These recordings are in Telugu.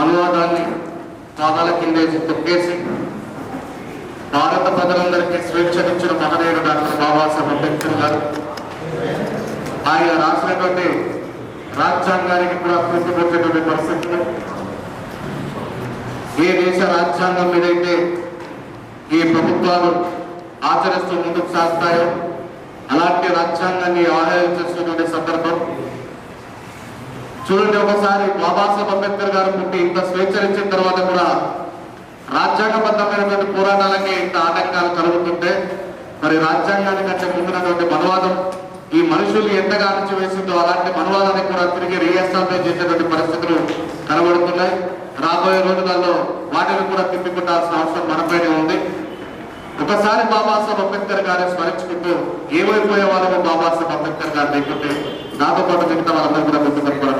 మనువాదాన్ని పాదాల కిందేసి తొక్కేసి భారత ప్రజలందరికీ స్వేచ్ఛనిచ్చిన మహనీయుడు డాక్టర్ బాబాసాహెబ్ అంబేద్కర్ గారు. ఆయన రాసినటువంటి రాజ్యాంగానికి కూడా పూర్తిపరిచేటువంటి పరిస్థితులు. ఏ దేశ రాజ్యాంగం మీదైతే ఈ ప్రభుత్వాలు ఆచరిస్తూ ముందుకు సాగుతాయో అలాంటి రాజ్యాంగాన్ని ఆహ్వానించేస్తున్నటువంటి సందర్భం చూడండి ఒకసారి బాబాసాహెబ్ అంబేద్కర్ గారు పుట్టి ఇంత స్వేచ్ఛనిచ్చిన తర్వాత కూడా రాజ్యాంగబద్ధమైనటువంటి పోరాటాలకి ఇంత ఆటంకాలు కలుగుతుంటే మరి రాజ్యాంగానికి కంటే ముందున్నటువంటి మనవాదం ఈ మనుషులు ఎంతగా అణచివేసిందో అలాంటి మనువాదాన్ని కూడా తిరిగి రీఎస్టాబ్లిష్ చేసేటువంటి పరిస్థితులు కనబడుతున్నాయి. రాబోయే రోజులలో వాటిని కూడా తిప్పికొట్టాల్సిన అవసరం మనపైనే ఉంది. ఒకసారి బాబాసాహెబ్ అంబేద్కర్ గారిని స్మరించుకుంటూ ఏమైపోయే వాళ్ళము బాబాసాహెబ్ అంబేద్కర్ గారు లేకుంటే నాతో పాటు మిగతా వాళ్ళందరూ కూడా గుర్తుపెట్టుకోవడం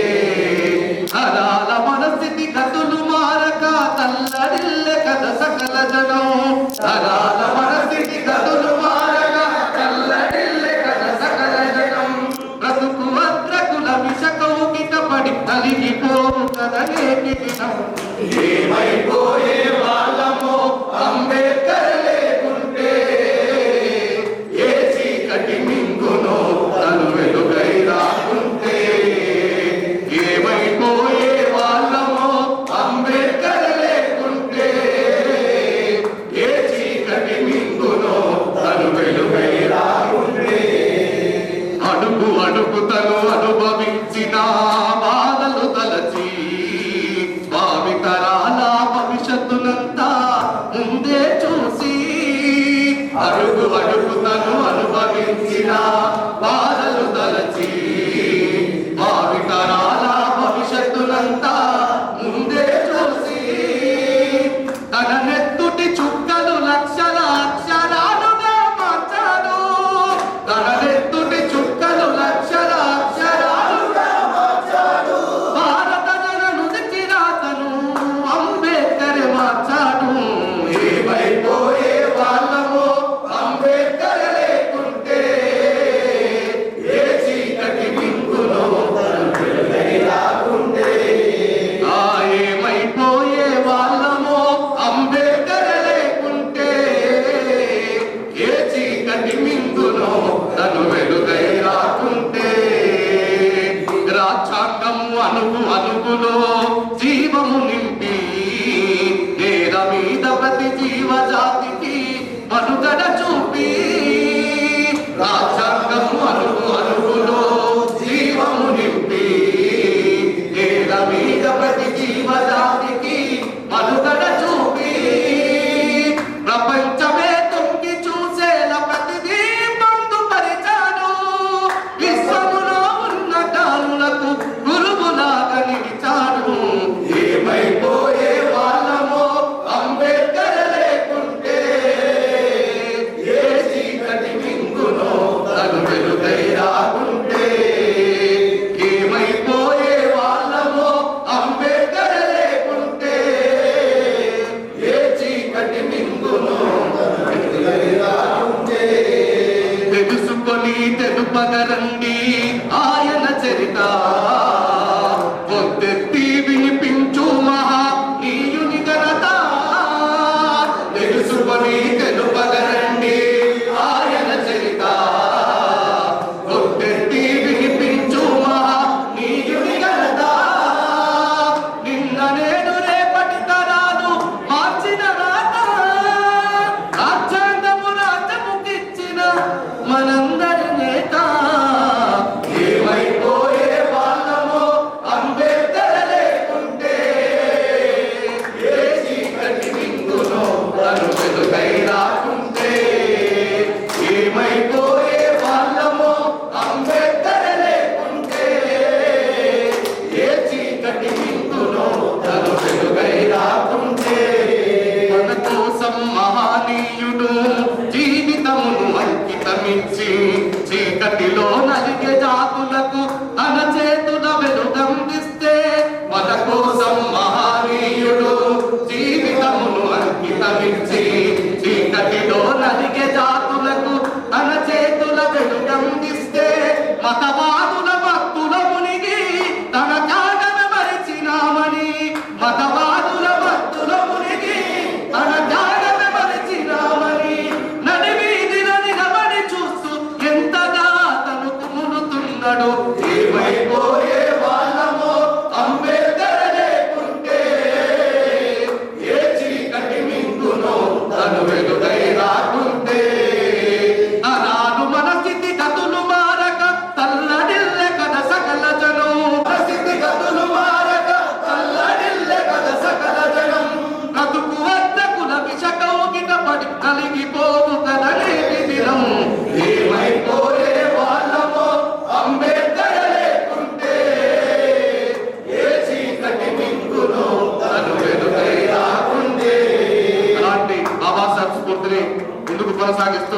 Não. తెలుసుకొని తెలుపగరం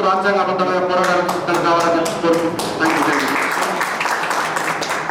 రాజ్యాంగబద్ధమైన పోరాటానికి సిద్ధం కావాలని కోరుకుంటున్నాను.